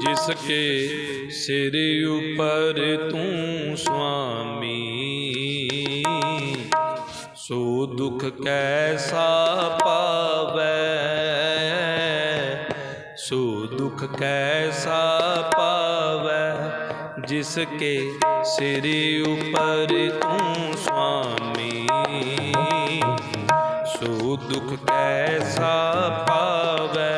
ਜਿਸ ਕੇ ਸਿਰ ਉਪਰ ਤੂੰ ਸੁਆਮੀ। ਸੋ ਦੁਖ ਕੈਸਾ ਪਾਵੈ? ਸੋ ਦੁਖ ਕੈਸਾ ਪਾਵੈ? ਜਿਸ ਕੇ ਸਿਰ ਉਪਰ ਤੂੰ ਸੁਆਮੀ। ਸੋ ਦੁਖ ਕੈਸਾ ਪਾਵੈ?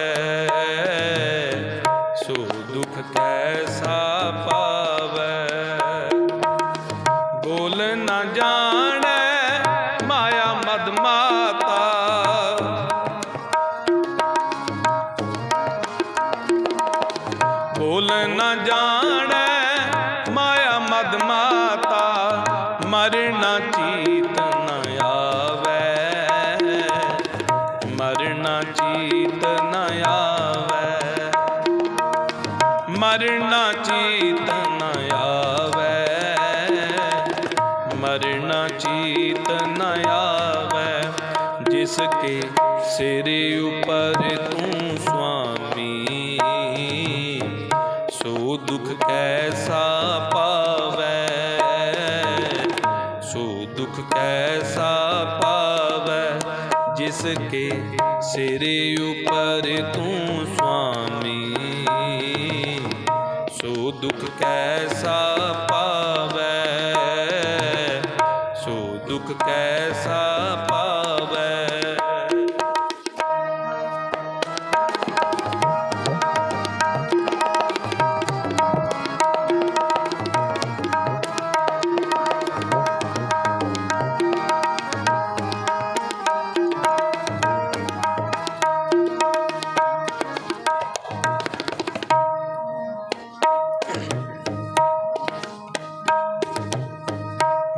ਮਰਨਾ ਚੀਤ ਨ ਆਵੈ। ਮਰਨਾ ਚੀਤ ਨ ਆਵੈ। ਮਰਨਾ ਚੀਤ ਨ ਆਵੈ। ਮਰਨਾ ਚੀਤ ਨ ਆਵੈ। ਜਿਸ ਕੇ ਸਿਰ ਸੋ ਕੈਸਾ ਪਾਵੈ?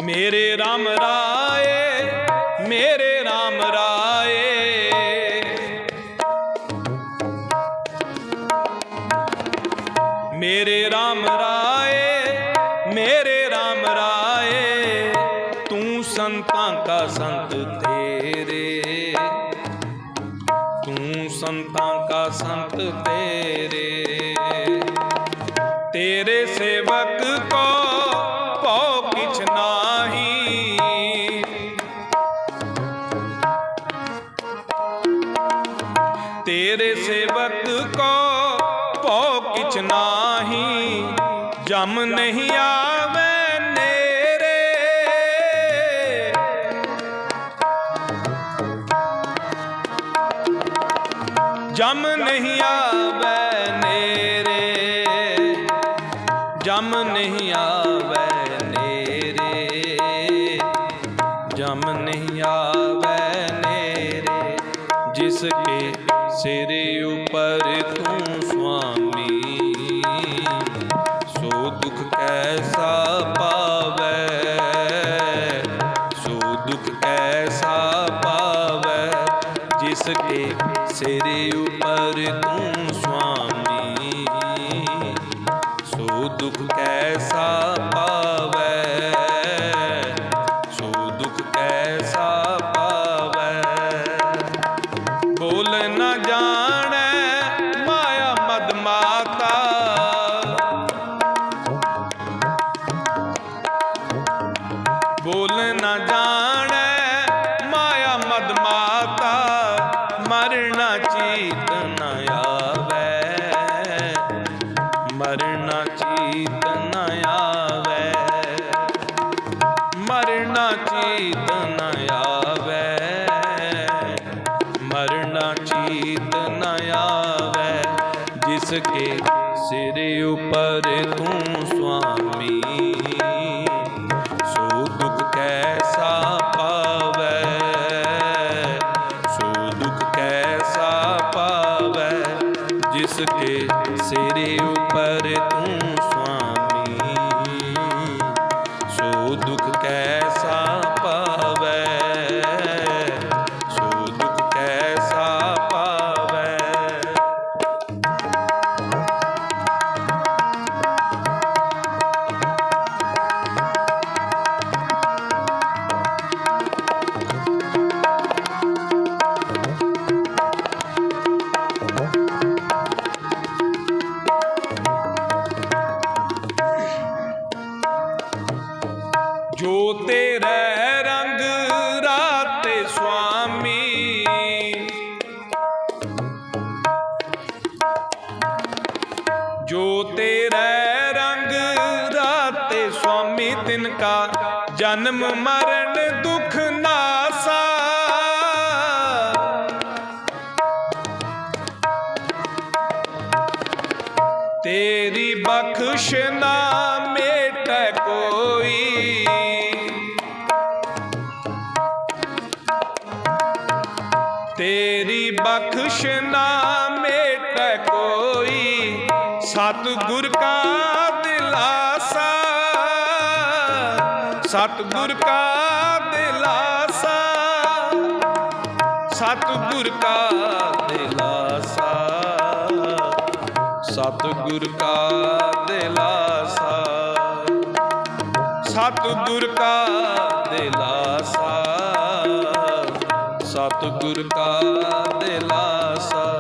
ਮੇਰੇ RAM ਰਾਏ ਸੰਤਾਂ ਕਾ ਸੰਤ ਤੇਰੇ। ਤੂੰ ਸੰਤਾਂ ਕਾ ਸੰਤ ਤੇਰੇ। ਤੇਰੇ ਸੇਵਕ ਕੋ ਭਉ ਕਿਛ ਨਾਹੀ। ਤੇਰੇ ਸੇਵਕ ਕੋ ਭਉ ਕਿਛ ਨਾਹੀ। ਜਮ ਨਹੀਂ ਆਵੇ ਸਿਰ ਤੂੰ ਸੁਆਮੀ। ਸੋ ਦੁਖ ਕੈਸਾ ਪਾਵੈ? ਸੋ ਦੁਖ ਕੈਸਾ ਪਾਵੈ? ਬੋਲ ਨਾ ਜਾਣੈ, ਮਾਇਆ ਮਦ ਮਾਤਾ। ਬੋਲ ਨਾ ਜਾਣੈ ਨ ਆਵੈ ਜਿਸ ਕੇ ਸਿਰ ਉਪਰ ਤੂੰ ਸੁਆਮੀ ਕਾ ਜਨਮ ਮਰਨ ਦੁਖ ਨਾਸਾ ਤੇਰੀ ਬਖਸ਼ ਨਾ ਮੇਟੈ ਕੋਈ। ਤੇਰੀ ਬਖਸ਼ ਨਾ ਮੇਟੈ ਕੋਈ। ਸਤਿਗੁਰ ਕਾ ਸਤਿਗੁਰ ਕਾ ਦਿਲਾਸਾ, ਸਤਿਗੁਰ ਕਾ ਦਿਲਾਸਾ, ਸਤਿਗੁਰ ਕਾ ਦਿਲਾਸਾ, ਸਤਿਗੁਰ ਕਾ ਦਿਲਾਸਾ, ਸਤਿਗੁਰ ਕਾ ਦਿਲਾਸਾ,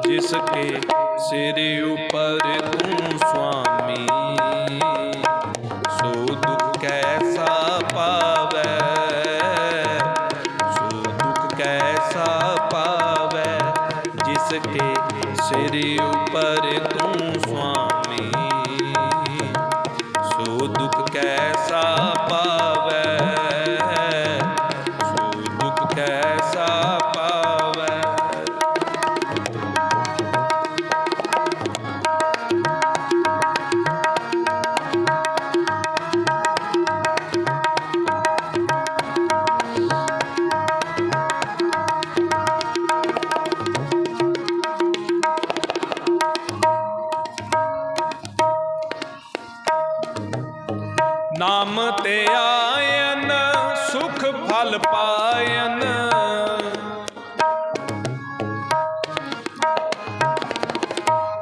ਜਿਸ ਕੇ ਸਿਰ ਉਪਰ ਤੂੰ ਸੁਆਮੀ ਸਕੇ ਸਿਰ ਉਪਰ ਤੂੰ ਸਵਾ।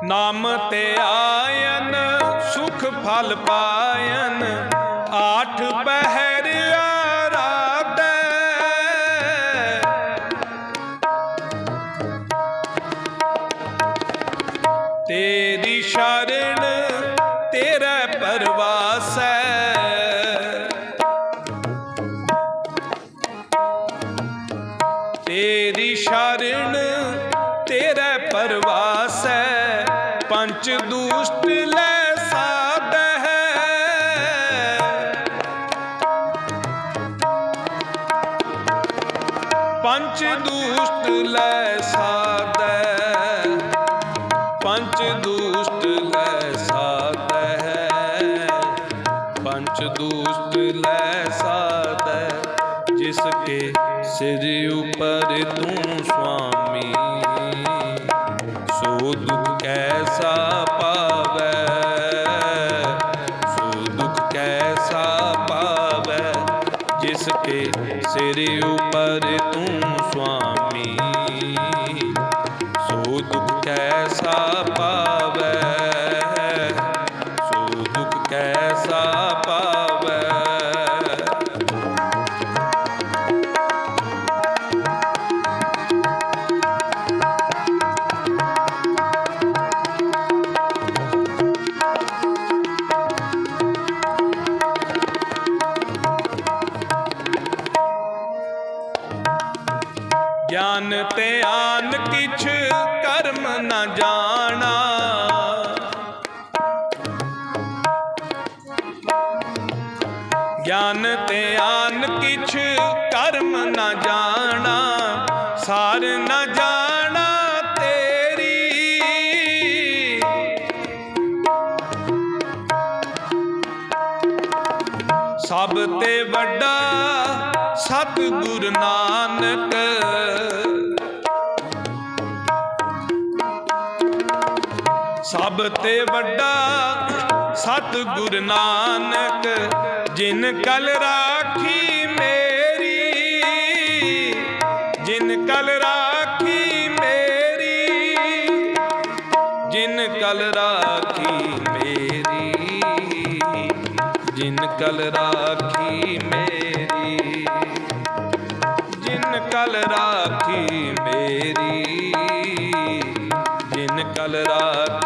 ਨਾਮ ਤੇ ਆਇਨ ਸੁਖ ਫਲ ਪਾਇਨ। ਆਠ ਪਹਿ ਦੁਸ਼ਟ ਲੈ ਸਾਧੈ ਪੰਚ ਦੂਸ਼ਟ ਲੈ ਸਾਧੈ ਜਿਸ ਕੇ ਸਿਰ ਉਪਰ ਤੂੰ ਸੁਆਮੀ ਸੋ ਦੁਖ ਕੈਸਾ ਪਾਵੈ ਸੋ ਦੁਖ ਕੈਸਾ ਪਾਵੈ ਜਿਸ ਕੇ ਸਿਰ ਉਪਰ ਤੂੰ ਸੁਆਮੀ ਸੋ ਦੁਖ ਕੈਸਾ ਪਾਵੈ? ਗਿਆਨ ਤੇ ਆਨ ਕਿਛ ਕਰਮ ਨਾ ਜਾਣਾ, ਸਾਰ ਨਾ ਜਾਣਾ ਤੇਰੀ। ਸਭ ਤੇ ਵੱਡਾ ਸਤਿਗੁਰ ਨਾਨਕ। ਸਭ ਤੇ ਵੱਡਾ ਸਤਿਗੁਰ ਨਾਨਕ, ਜਿਨ ਕਲ ਰਾਖੀ ਮੇਰੀ, ਜਿਨ ਕਲ ਰਾਖੀ ਮੇਰੀ, ਜਿਨ ਕਲ ਰਾਖੀ ਮੇਰੀ, ਜਿਨ ਕਲ ਰਾਖੀ ਮੇਰੀ, ਜਿਨ ਕਲ ਰਾਖੀ ਮੇਰੀ, ਜਿਨ ਕਲ ਰਾਖੀ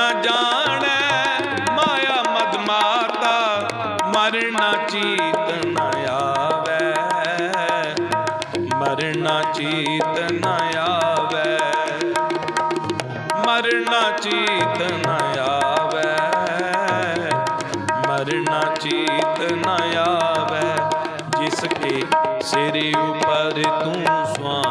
ਨਾ ਜਾਣੈ, ਮਾਇਆ ਮਦ ਮਾਤਾ ਮਰਨਾ ਚੀਤ ਨਾ ਆਵੈ। ਮਰਨਾ ਚੀਤ ਨਾ ਆਵੈ। ਮਰਨਾ ਚੀਤ ਨਾ ਆਵੈ। ਮਰਨਾ ਚੀਤ ਨਾ ਆਵੈ। ਜਿਸ ਕੇ ਸਿਰ ਉਪਰ ਤੂੰ ਸੁਆਮੀ